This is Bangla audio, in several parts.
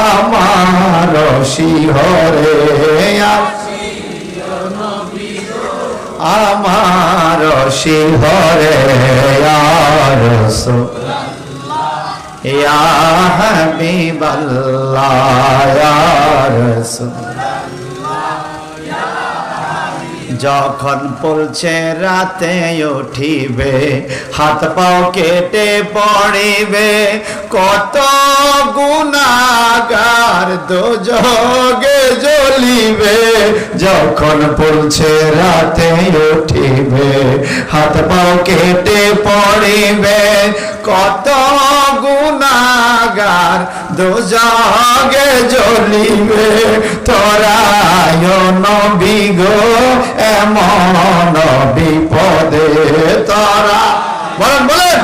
আমার শিহরে আমার শিহরে ইয়া হাবিবাল্লাহ ইয়া রাসূল যখন পড়ছে রাতে উঠিবে, হাত পাও কেটে পড়িবে, কত গুণাগার দোজগে জ্বলিবে। যখন পড়ছে রাতে উঠিবে, হাত পাও কেটে পড়িবে, কত গুণাগার দোজগে জ্বলিবে তোরায় নবী গো এমন বিপদে তোরা বলেন বলেন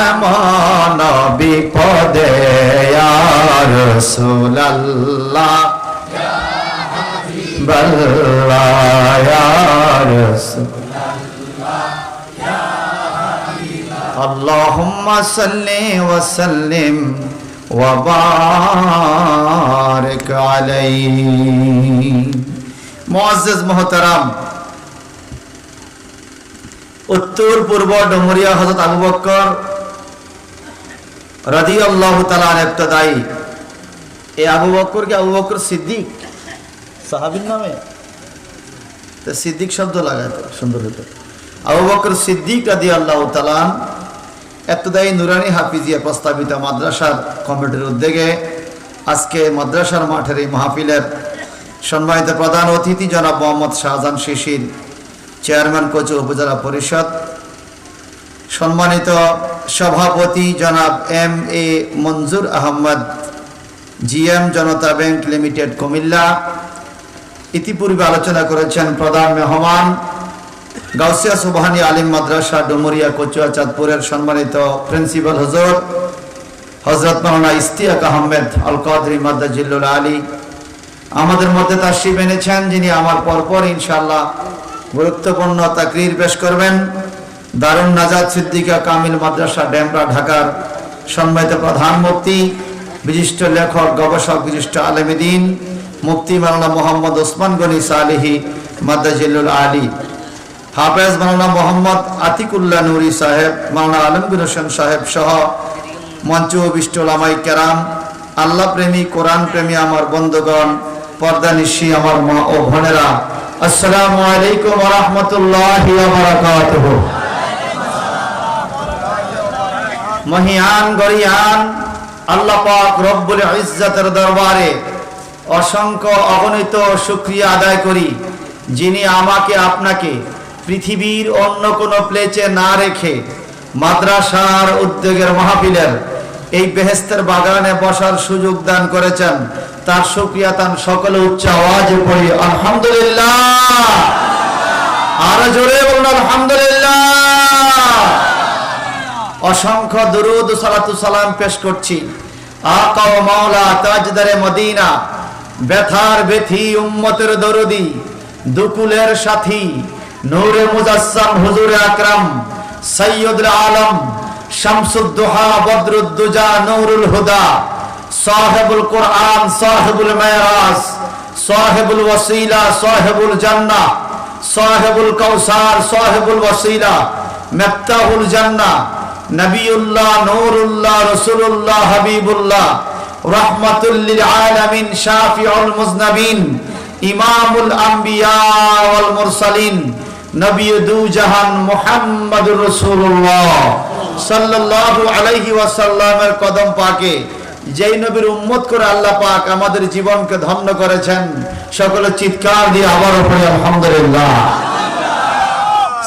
এমন বিপদে আর সুলাল্লাহ اللهم صل وسلم وبارك عليه মুআজ্জাজ মোহতারাম উত্তর পূর্ব ডুমুরিয়া হযরত আবু বকর রাদিয়াল্লাহু তাআলা ইবতদাই এই আবু বকর কে আবু বকর সিদ্দিক সাহাবীর নামে তো সিদ্দিক শব্দ লাগাতে সুন্দর হতো আবু বকর সিদ্দিক রাদিয়াল্লাহু তাআলা এতদায়ী নুরানি হাফিজিয়া প্রস্তাবিত মাদ্রাসার কমিটির উদ্যোগে আজকে মাদ্রাসার মাঠের এই মাহফিলের সম্মানিত প্রধান অতিথি জনাব মোহাম্মদ শাহজাহান শিশির, চেয়ারম্যান কোচ উপজেলা পরিষদ, সম্মানিত সভাপতি জনাব M A Manjur Ahmad, GM Janata bank limited Comilla. ইতিপূর্বে আলোচনা করেছেন প্রধান মেহমান গাউসিয়া সুবহানি আলিম মাদ্রাসা, ডুমুরিয়া, কচুয়া, চাঁদপুরের সম্মানিত প্রিন্সিপাল হজর হজরত মাওলানা ইস্তিয়াক আহমেদ আল কাদরি মাদ্দাজিল্লুল আলী। আমাদের মধ্যে তাশরিফ এনেছেন, যিনি আমার পরপর ইনশাআল্লাহ গুরুত্বপূর্ণ তাকরির পেশ করবেন। দারুণ নাজাদ সিদ্দিকা কামিল মাদ্রাসা, ডেমরা, ঢাকার সম্মানিত প্রধান মুফতি, বিশিষ্ট লেখক, গবেষক, বিশিষ্ট আলমদিন মুফতি মাওলানা মোহাম্মদ ওসমান গনি সালেহি মাদ্দাজিল্লুল আলী। হাফেজ মাওলানা মোহাম্মদ আতিকুল্লাহ নুরি সাহেব, মাওলানা আলমগীর হোসেন সাহেব সহ মঞ্চ বিষ্ট লামাই কেরাম, আল্লাহ প্রেমী, কোরআন প্রেমী আমার বন্ধুগণ, পর্দা নিশি আমার মা ও বোনেরা, আসসালামু আলাইকুম রাহমাতুল্লাহি মহিয়ান, গরিয়ান, আল্লাহ পাক রব্বুল ইজ্জতের দরবারে অসংখ্য অগণিত শুকরিয়া আদায় করি, যিনি আমাকে আপনাকে পৃথিবীর অন্য কোনো প্লেচে না রেখে মাদ্রাসার উদ্যোগের মাহফিলের এই বেহেস্তের বাগানে বসার সুযোগ দান করেছেন। তার শুক্রিয়া তান সকলে উচ্চ আওয়াজে পড়ি আলহামদুলিল্লাহ! আরও জোরে বলুন, আলহামদুলিল্লাহ! অসংখ্য দরুদ সালাতু সালাম পেশ করছি। আকা ও মাওলা তাজদারে মদিনা, ব্যথার বেথি উম্মতের দরদি, দুকুলের সাথী নূরে মুজাসসাম হুজুরে আকরাম সৈয়দুল আলম শামসুদ্দোহা বদরুদ্দুজা নূরুল হুদা সাহেবুল কোরআন সাহেবুল মেরাজ সাহেবুল ওয়াসিলা সাহেবুল জান্নাহ সাহেবুল কাউসার সাহেবুল ওয়াসিলা মেফতাহুল জান্নাহ নবিউল্লাহ নূরুল্লাহ রসুল্লাহ হাবিবুল্লাহ রহমাতুল্লিল আলামিন শাফিউল মুজনাবিন ইমামুল আম্বিয়া ওয়াল মুরসালিন আমাদের জীবনকে ধন্য করেছেন, সকলে চিৎকার দিয়ে আবার পড়ে আলহামদুলিল্লাহ।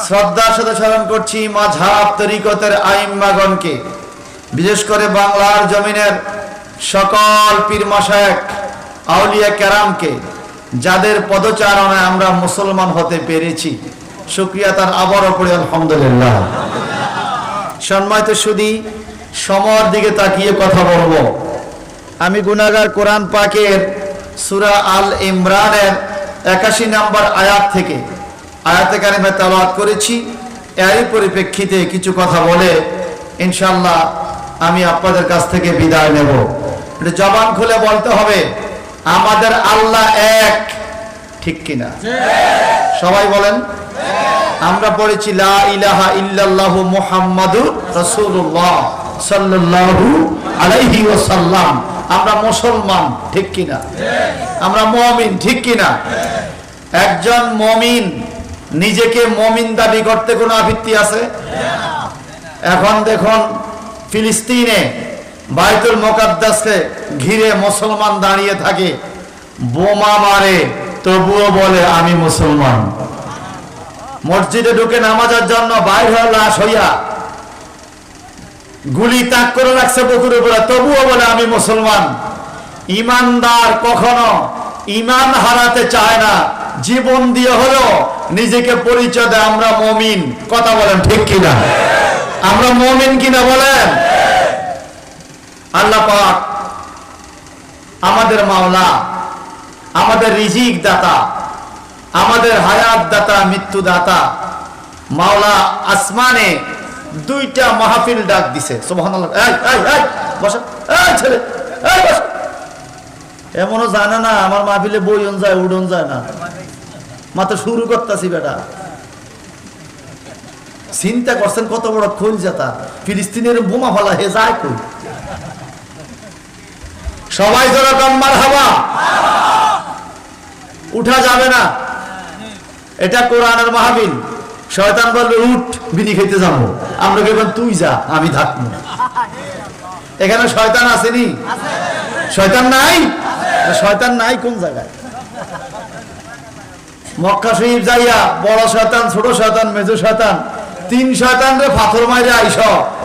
শ্রদ্ধার সাথে স্মরণ করছি মাঝহাব তরিকতের বিশেষ করে বাংলার জমিনের সকল পীর মাসায়েক আউলিয়া কেরামকে, যাদের পদচারণায় আমরা মুসলমান হতে পেরেছি। শুক্রিয়া তার আবারও পড়ে আলহামদুলিল্লাহ। সম্মানিত সুদী সমর দিকে তাকিয়ে কথা বলব। আমি গুনাগার কোরআন পাকের সুরা আল ইমরানের একাশি নম্বর আয়াত থেকে আয়াতে কারিমে তালাত করেছি। এরই পরিপ্রেক্ষিতে কিছু কথা বলে ইনশাল্লাহ আমি আপনাদের কাছ থেকে বিদায় নেব। এটা জবান খুলে বলতে হবে আমাদের আল্লাহ এক ঠিক কিনা? সবাই বলেন আমরা পড়েছি, লা ইলাহা ইল্লাল্লাহু মুহাম্মাদুর রাসূলুল্লাহ সাল্লাল্লাহু আলাইহি ওয়াসাল্লাম। আমরা মুসলমান, ঠিক কিনা? আমরা মুমিন, ঠিক কিনা? একজন মুমিন নিজেকে মুমিন দাবি করতে কোনো আপত্তি আছে? এখন দেখুন, ফিলিস্তিনে বাইতুল মোকাদ্দাসকে ঘিরে মুসলমান দাঁড়িয়ে থাকে, বোমা মারে, তবুও বলে, আমি মুসলমান। মসজিদে ঢুকে নামাজের জন্য বাইর হয়ে লাশ হইয়া গুলি তাক করে রাখছে বুকুর উপরে। তবুও বলে, আমি মুসলমান। ইমানদার কখনো ইমান হারাতে চায় না। জীবন দিয়ে হলো নিজেকে পরিচয় দেয়, আমরা মমিন। কথা বলেন ঠিক কিনা? আমরা মমিন কিনা বলেন? আল্লাহ আমাদের মাওলা, আমাদের রিজিক দাতা আমাদের হায়াত দাতা মৃত্যু দাতা মাওলা আসমানে দুইটা মাহফিল ডাক দিছে। এমনও জানে না, আমার মাহফিলে বইন যায়, উডন যায় না। মাত্র শুরু করতেছি বেটা। চিন্তা করছেন কত বড় খোল জাতা ফিলিস্তিনের বোমা ফেলা, হে যায় কই? সবাই যেরকম মার হাওয়া উঠা যাবে না। এটা কোরআনের মাহবিল শয়তান বলবে, উঠ, বিড়ি খেতে যাব। আমরা কেবল তুই যা, আমি থাকব। এখানে শয়তান আসেনি? শয়তান নাই? শয়তান নাই কোন জায়গায়? মক্কা শরীফ যাইয়া, বড় শয়তান, ছোট শয়তান, মেজো শয়তান, তিন শয়তান রে পাথর মাইরে আইস।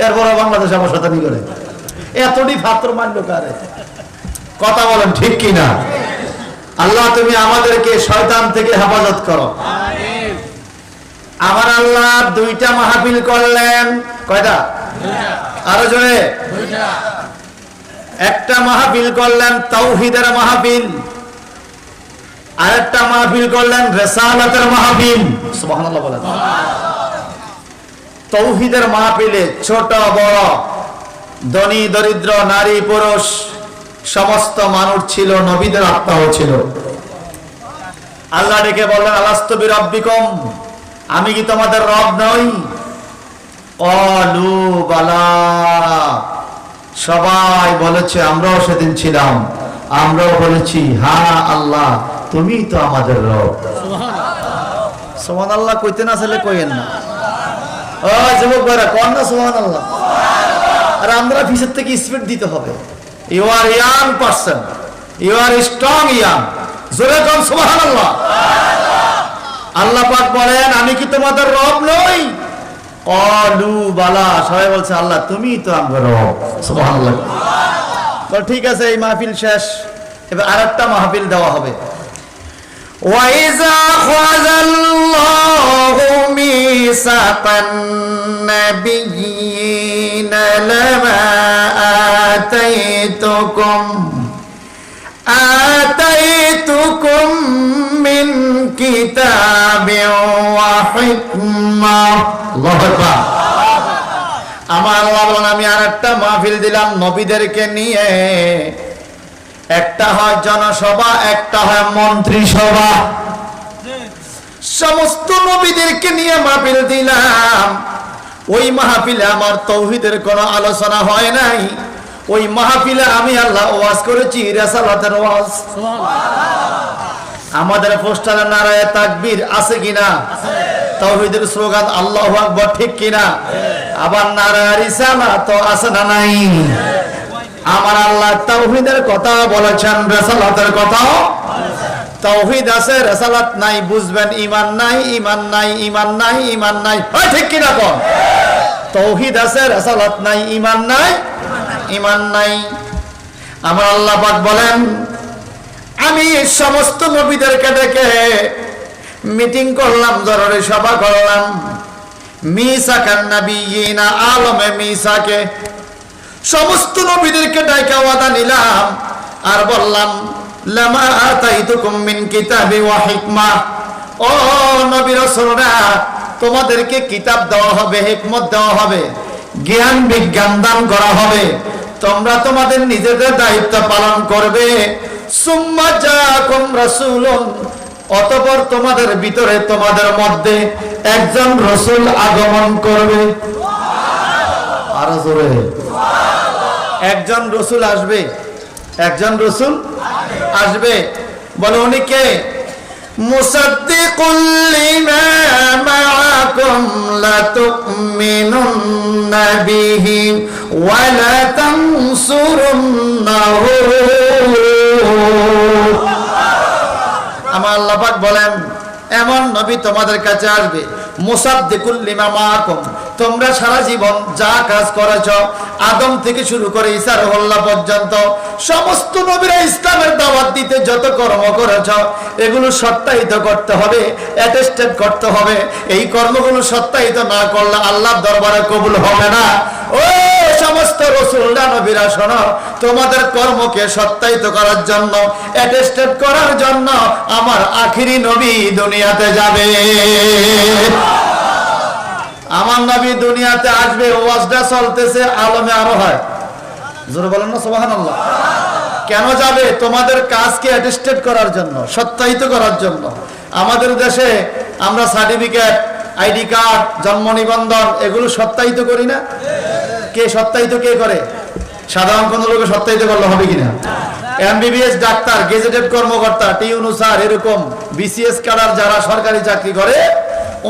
এরপর বাংলাদেশ আবার শয়তানি করে। এতটি পাথর মারলো কারে? কথা বলেন ঠিক কিনা? আল্লাহ তুমি আমাদেরকে শয়তান থেকে হেফাজত করো। আমার আল্লাহ দুইটা মাহফিল করলেন। কয়টা? আরও জোরে। একটা মাহফিল করলেন তৌহিদের মাহফিল। আরেকটা মাহফিল করলেন রেসালাতের মাহফিল। সুবহানাল্লাহ বলেন। তৌহিদের মাহফিলে ছোট বড় ধনী দরিদ্র নারী পুরুষ সমস্ত মানুষ ছিল, নবীদের আত্মাও ছিল। আল্লাহ ডেকে বললেন আলাস্তবি রব্বিকম আমি কি তোমাদের রব নই? সবাই বলেছে, আমরাও সেদিন ছিলাম। আমরাও বলেছি, হা, আল্লাহ তুমি তো আমাদের রব। সোমান আল্লাহ কইতে না ছেলে কইেন না। ও যুবক ভাইরা, কন না সোমান আল্লাহ আর আমরা ফিসের থেকে স্পিড দিতে হবে। you are young person you are strong young জোরে কম সোমান আল্লাহ আল্লাহ পাক বলেন আমি কি তোমাদের রব নই অলু বালা সবাই বলছে আল্লাহ তুমি তো আমার রব সুবহানাল্লাহ তো ঠিক আছে এই মাহফিল শেষ এবার আরেকটা মাহফিল দেওয়া হবে وإذا أخذ الله ميثاق النبيين لما آتيتكم آتيتكم من كتاب وحكمة الله أكبر আমার আল্লাহ বলেন আমি আর একটা মাহফিল দিলাম নবীদেরকে নিয়ে একটা হয় জনসভা একটা হয় মন্ত্রিসভা সমস্ত নবীদেরকে নিয়ে মাহফিল দিলাম ওই মাহফিলে আমার তৌহিদের কোনো আলোচনা হয় নাই ওই মাহফিলে আমি আল্লাহ ওয়াজ করেছি রেসালাতের ওয়াজ। আমাদের পোস্টারে নারায় তাকবীর আছে কিনা? তৌহিদের স্লোগান আল্লাহু আকবার ঠিক কিনা? আবার নারায় রিসালা তো আছে না নাই? আমার আল্লাহ তৌহিদের কথা বলেছেন রেসালাতের কথা। তৌহিদ আছে রেসালাত নাই বুঝবেন ইমান নাই ইমান নাই ইমান নাই ইমান নাই। ঠিক কিনা কোন? তৌহিদ আছে রেসালাত নাই ইমান নাই ইমান নাই। আমার আল্লাহ পাক বলেন, আমি সমস্ত নবীদেরকে ডেকে মিটিং করলাম, জরুরি সভা করলাম। মিসাকান নবিয়িনা, আলমে মিসাকে। সমস্ত নবীদেরকে ডাইকা ওয়াদা নিলাম আর বললাম, লামা আতাইতুকুম মিন কিতাবি ওয়া হিকমা। ও নবী রাসূলরা, তোমাদেরকে কিতাব দেওয়া হবে, হিকমত দেওয়া হবে, জ্ঞান বিজ্ঞান দান করা হবে। তোমরা তোমাদের নিজেদের দায়িত্ব পালন করবে। অতঃপর তোমাদের ভিতরে তোমাদের মধ্যে একজন রসুল আগমন করবে। একজন রসুল আসবে। একজন রসুল আসবে। বলে উনি কে? মুসাদ্দিকুল লিমা معكم لتؤمنن به ولتنصرنه আমার আল্লাহ পাক বলেন, এমন নবী তোমাদের কাছে আসবে, মুসাদ্দিকুল লিমা মাআকুম। তোমরা সারা জীবন যা কাজ করেছ, আদম থেকে শুরু করে ঈসা রহুল্লাহ পর্যন্ত, সমস্ত নবীরা ইসলামের দাওয়াত দিতে যত কর্ম করেছ, এগুলো সত্যায়িত করতে হবে অ্যাটেস্টেড করতে হবে। এই কর্মগুলো সত্যায়িত না করলে আল্লাহর দরবারে কবুল হবে না। ও সমস্ত রসুলরা, নবীরা, শোনো, তোমাদের কর্মকে সত্যায়িত করার জন্য অ্যাটেস্টেড করার জন্য আমার আখিরি নবী দুনিয়াতে যাবে। আমার নবী দুনিয়াতে আসবে, ওয়াজটা চলতেছে, আলমে আরও হয়। জোরে বলেন না সোহান কেন যাবে? তোমাদের কাজকে অ্যাটেস্টেড করার জন্য, সত্যায়িত করার জন্য। আমাদের দেশে আমরা সার্টিফিকেট আইডি কার্ড, জন্ম নিবন্ধন, এগুলো সত্যায়িত করি না। কে সত্যায়িত, কে করে? সাধারণ কোন লোকে সত্যায়িত করলে হবে কিনা? এমবিবিএস ডাক্তার গেজেটেড কর্মকর্তা, টিউনুসার, এরকম বিসিএস কাডার যারা সরকারি চাকরি করে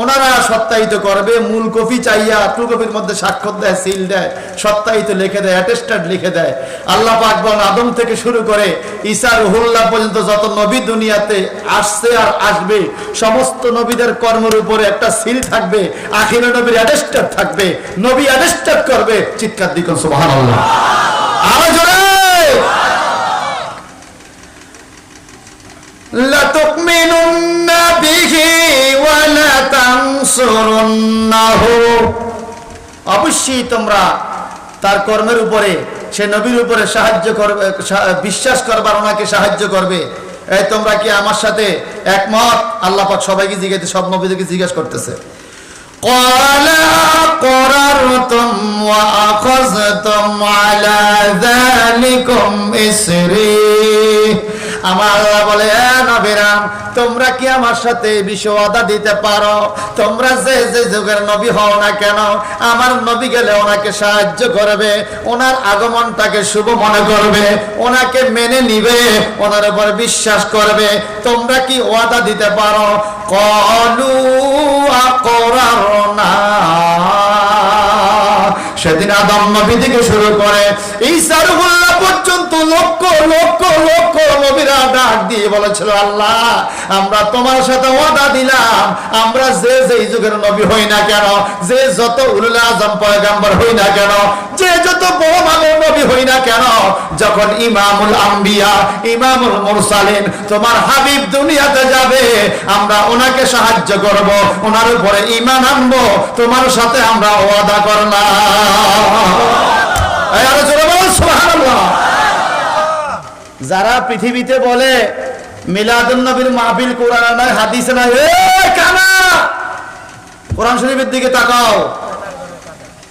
ওনারা সত্যায়িত করবে মূল কপি চাইয়া টুকপির মধ্যে স্বাক্ষর দেয়, সিল দেয়, সত্যায়িত লিখে দেয় অ্যাটেস্টেড লিখে দেয়। আল্লাহ পাক আদম থেকে শুরু করে ইসার হুল্লা পর্যন্ত যত নবী দুনিয়াতে আসছে আর আসবে, সমস্ত নবীদের কর্মের উপরে একটা সিল থাকবে, আখির নবীর অ্যাটেস্টেড থাকবে, নবী অ্যাটেস্টেড করবে, চিৎকার দিক সুবহানাল্লাহ। আরও জোরে! লা বি অবশ্যই তোমরা তার কর্মের উপরে সে নবীর উপরে সাহায্য করবে সা- বিশ্বাস করবার ওনাকে সাহায্য করবে এই তোমরা কি আমার সাথে একমত আল্লাহ পাক সবাইকে জিজ্ঞেস সব নবীদেরকে জিজ্ঞেস করতেছে قال أقررتم وأخذتم على ذلكم إسري আমার আল্লাহ বলে, "এ নবীরাম, তোমরা কি আমার সাথে দিতে পারো? তোমরা যে যে যুগের নবী হও না কেন, আমার নবী গেলে ওনাকে সাহায্য করবে, ওনার আগমনটাকে শুভ মনে করবে, ওনাকে মেনে নিবে, ওনার উপর বিশ্বাস করবে। তোমরা কি ওয়াদা দিতে পারো? কলু আকরারনা। সেদিন আদম নবী থেকে শুরু করে ঈসা রুহুল্লাহ পর্যন্ত লক্ষ লক্ষ লক্ষ নবীরা দিয়ে বলেছিল, আল্লাহ, আমরা তোমার সাথে ওয়াদা দিলাম। আমরা যে যে যুগের নবী হই না কেন, যে যত উলুল আজম পয়গাম্বর হই না কেন, যে যত বড় মানের নবী হই না কেন, যখন ইমামুল আম্বিয়া, ইমামুল মুরসালিন তোমার হাবিব দুনিয়াতে যাবে, আমরা ওনাকে সাহায্য করব, ওনার উপরে ঈমান আনব, তোমার সাথে আমরা ওয়াদা করলাম। আরও জোরে যারা পৃথিবীতে বলে, মিলাদুন নবীর মাহফিল কোরআন নয় হাদিসে নয় এ কানা! কোরআন শরীফের দিকে তাকাও।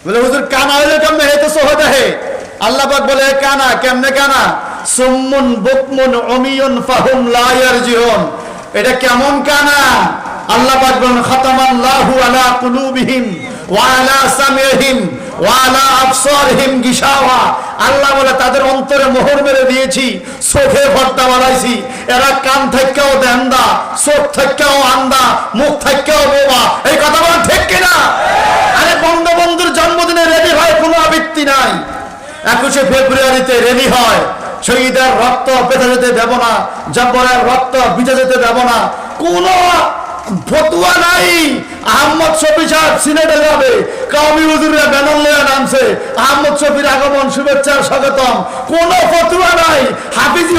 বলে, হুজুর, কানা হইলে কেমনে? হেতে সোহদা হে আল্লাহ পাক বলে "এ কানা, কেমনে কানা? সুম্মুন, বুকমুন, উমিয়ুন, ফাহুম, লা ইয়ারজিউন। এটা কেমন কানা? আল্লাহ পাক বলেন, খাতামাল্লাহু আলা কুলুবিহিম ওয়া আলা সামিহিম ওয়া আলা আবসারিহিম গিশাওয়া। আল্লাহ বলে, তাদের অন্তরে মোহর দিয়েছি ভর্তা বাড়াইছি এরা কান থেকেও আন্দা, মুখ এই কথা বঙ্গবন্ধুর জন্মদিনে হয়, কোনো আবৃত্তি নাই। একুশে ফেব্রুয়ারিতে হয়। শহীদের রক্ত বেঁধে যেতে দেব না, জব্বরের রক্ত বিজে যেতে দেব না। কোন ফতুয়া নাই। আহমদ শফি যাবে কাউমি হুজুরের নাই। হাফিজি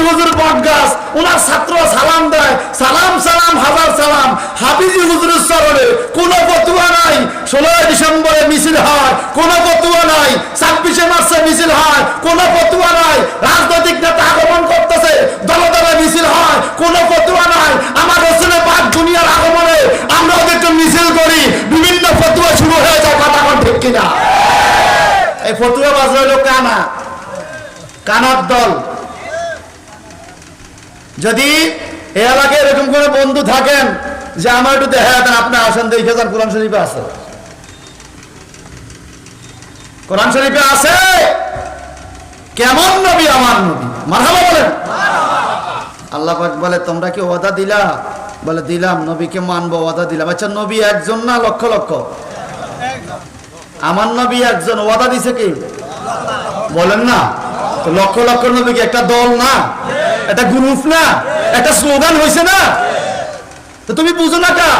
হয়, কোন ফতুয়া নাই। ছাব্বিশে আগমন করতেছে, দলে মিছিল হয়, কোন ফতুয়া নাই। আমার রসুলের পাক দুনিয়ার আগমনে আমরা ওদেরকে মিছিল করি ফতুয়া শুরু হয়ে যায় কথা আমার ঠিক কিনা? এই ফতুয়া কানা। কানার দল। যদি এ এলাকায় এরকম কোনো বন্ধু থাকেন যে আমার একটু দেখা আপনি আসেন, দেখে যান, কোরআন শরীফে আছে। কোরআন শরীফে আছে? কেমন নবী আমার নবী? মারহাবা বলেন। আল্লাহ বলে, তোমরা কি ওয়াদা দিলা? বলে, দিলাম, নবীকে মানবো, ওয়াদা দিলাম। আচ্ছা নবী একজন না লক্ষ লক্ষ? আমার নবী একজন, ওয়াদা দিছে কি? বলেন না। লক্ষ লক্ষ নবী কি একটা দল না? একটা গ্রুপ না? একটা স্লোগান হয়েছে না? তো তুমি বুঝো না কা?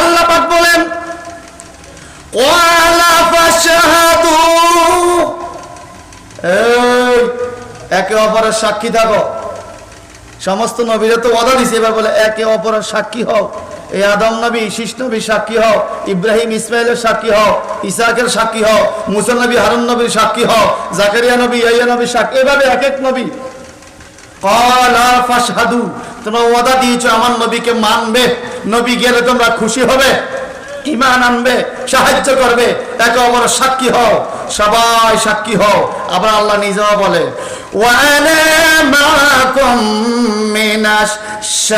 আল্লাহ পাক বলেন একে অপরের সাক্ষী থাকো। সমস্ত নবীরা তো ওয়াদা দিছে, এবার বলে, একে অপরের সাক্ষী হও। এই আদম নবী, শীষ নবী সাক্ষী হও। ইব্রাহিম ইসমাইলের সাক্ষী হও। ইসাকের সাক্ষী হও। মুসা নবী, হারুন নবীর সাক্ষী হও। জাকারিয়া নবী ইয়াইয়া নবী সাক্ষী এভাবে এক এক নবী তোমরা ওয়াদা দিয়েছ আমার নবীকে মানবে। নবী গেলে তোমরা খুশি হবে। ইমান আনবে, সাহায্য করবে। একে অপর সাক্ষী হও। সবাই সাক্ষী হও। আবার আল্লাহ নিজেও বলে ওয়ানা মিনাশ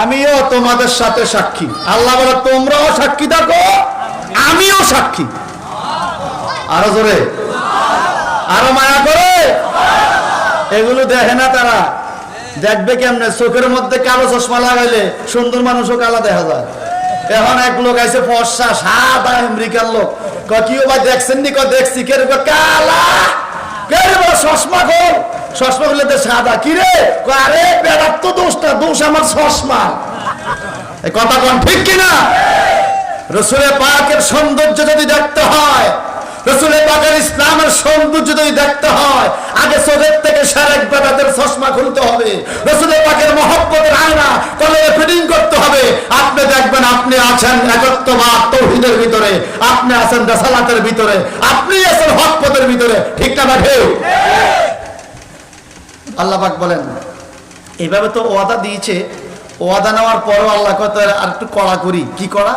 আমিও তোমাদের সাথে সাক্ষী। আল্লাহ বলে, তোমরাও সাক্ষী থাকো, আমিও সাক্ষী। আরও জোরে। আরও মায়া করে। এগুলো দেখে না তারা। দেখবে কেমনে? চোখের মধ্যে কালো চশমা লাগাইলে সুন্দর মানুষও কালা দেখা যায়। এখন এক লোক আছে ফর্সা, সাদা আমেরিকার লোক। ক কি ও ভাই দেখছেন নি? ক দেখছি। কে রে? কালা। কে রে চশমা খোল। চশমা খুললে তো সাদা। কি রে? ক আরে, বেড়ার তো দোষটা। দোষ আমার চশমা। এই কথা কোন ঠিক কিনা? রসুলের পাকের সৌন্দর্য যদি দেখতে হয় রসুলের পাকের ইসলামের সৌন্দর্য যদি দেখতে হয়, আগে চোখের থেকে সারেক বেদাতের চশমা খুলতে হবে। রসুলের পাকের মহব্বতের আয়না কলরে ফিটিং করতে হবে। আপনি দেখবেন আপনি আছেন একত্ববাদ তৌহিদের ভিতরে, আপনি আছেন দেসালাতের ভিতরে, আপনি আছেন হকপথের ভিতরে। ঠিক না ঢেউ আল্লাহ পাক বলেন, এভাবে তো ওয়াদা দিয়েছে। ওয়াদা নেওয়ার পরও আল্লাহ কত আর একটু কড়া করি। কি করা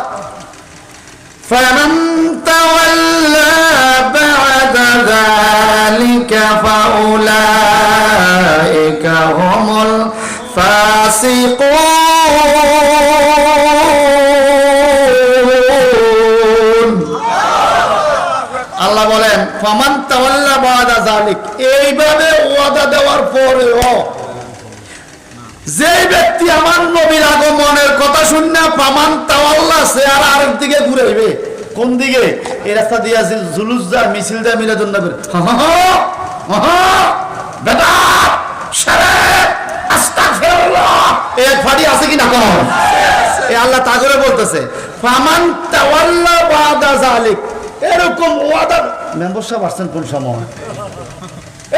فمن تولى بعد ذلك فأولئك هم الفاسقون আল্লাহ বলেন ফামান তাওয়াল্লা বাদা জালিক এইভাবে ওয়াদা দেওয়ার পরেও যে ব্যক্তি আমার নবীর আগমনের কথা শুননা, পামান তাওয়াল্লা, সে আর আরেক দিকে ঘুরাইবে কোন দিকে? এই রাস্তা দিয়ে আছে জুলুস যা মিছিল যা মিলে জন্য আছে এ করে এরকম ওয়াদা মেম্বার সাহেব কোন সময়?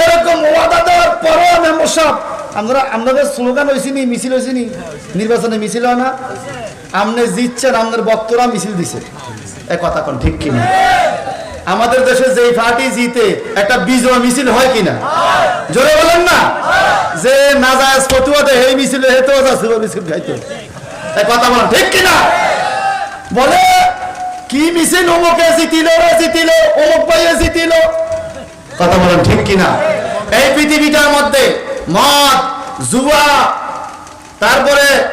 এরকম ওয়াদা দেওয়ার পরও মেম্বার সাহেব আমরা আপনাদের স্লোগান হয়েছি নি মিছিল হয়েছি নি? নির্বাচনে মিছিল হয় না। আপনি জিতছেন আমাদের বক্তরা মিছিল দিছে। এ কথা কোন ঠিক কিনা? আমাদের দেশে যেই পার্টি জিতে একটা বিজয় মিছিল হয় কিনা? জোরে বলেন না। যে না যায় ফতুয়া দেয় এই মিছিলে হেতেও যাচ্ছে মিছিল খাইতে। এ কথা বলেন ঠিক কিনা? বলে কি মিছিল অমুকে জিতিল ওরা জিতিল অমুক ভাইয়ে জিতিল? কথা বলেন, ঠিক কিনা? এই পৃথিবীটার মধ্যে মদ, জুয়া, তারপরে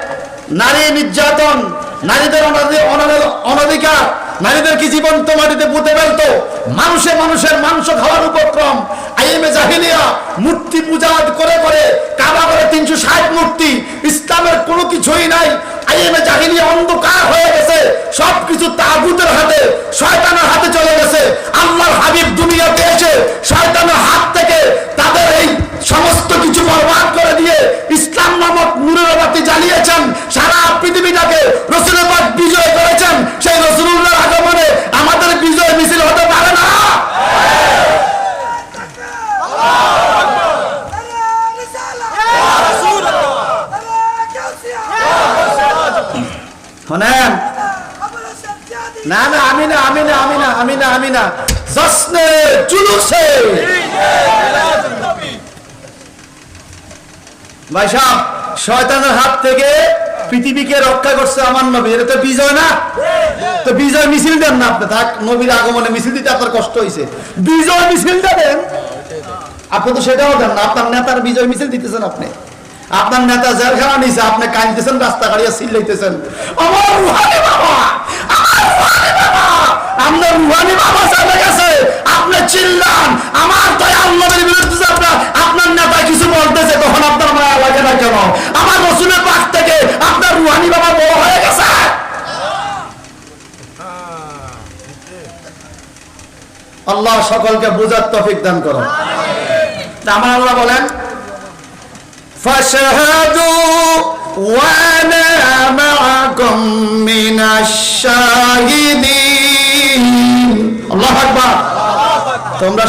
নারী নির্যাতন, নারীদের অনাধি- অনাধি- অনধিকার নারীদের কি জীবন্ত মাটিতে পুঁতে ফেলতো? মানুষে মানুষের মাংস খাওয়ার উপক্রম। আইএমএ জাহিলিয়া মূর্তি পূজা করে করে কাবা করে তিনশো ষাট মূর্তি, ইসলামের কোনো কিছুই নাই। আইএমএ জাহিলিয়া অন্ধকার হয়ে গেছে। সবকিছু তাগুতের হাতে, শয়তানের হাতে চলে গেছে। আল্লাহর হাবিব দুনিয়াতে এসে শয়তানের হাত থেকে তাদের এই সমস্ত কিছু বরবাদ করে দিয়ে ইসলাম নামক নূরের বাতি জ্বালিয়েছেন, সারা পৃথিবীটাকে রসুলের বিজয় করেছেন। সেই রসুল্লাহ আগমনে আমাদের বিজয় শয়তানের হাত থেকে পৃথিবীকে রক্ষা করছে আমার নবী। এটা তো বিজয় না? তো বিজয় মিছিল দেন না আপনি। থাক, নবীর আগমনে মিছিল দিতে আপনার কষ্ট হয়েছে বিজয় মিছিল দেন। আপনি তো সেটাও দেন না। আপনার নেতার বিজয় মিছিল দিতেছেন আপনি। আপনার নেতা জেলখানা নিছে, আপনি কাঁদতেছেন রাস্তা গাড়িয়া চিল্লাইতেছেন আমার রুহানি বাবা! আমার রুহানি বাবা! আপনার রুহানি বাবা চলে গেছে। আপনি চিল্লান। আমার দয়াল নবীর বিরুদ্ধে আপনার আপনার নেতা কিছু বলতেছে, তখন আপনার মায়া লাগে না কেন? রসুলের পাক থেকে আপনার রুহানি বাবা বড় হয়ে গেছে আল্লাহ সকলকে বোঝার তফিক দান করো আমার আল্লাহ বলেন فاشهدوا وانا معكم من الشاهدين الله اكبر তোমরা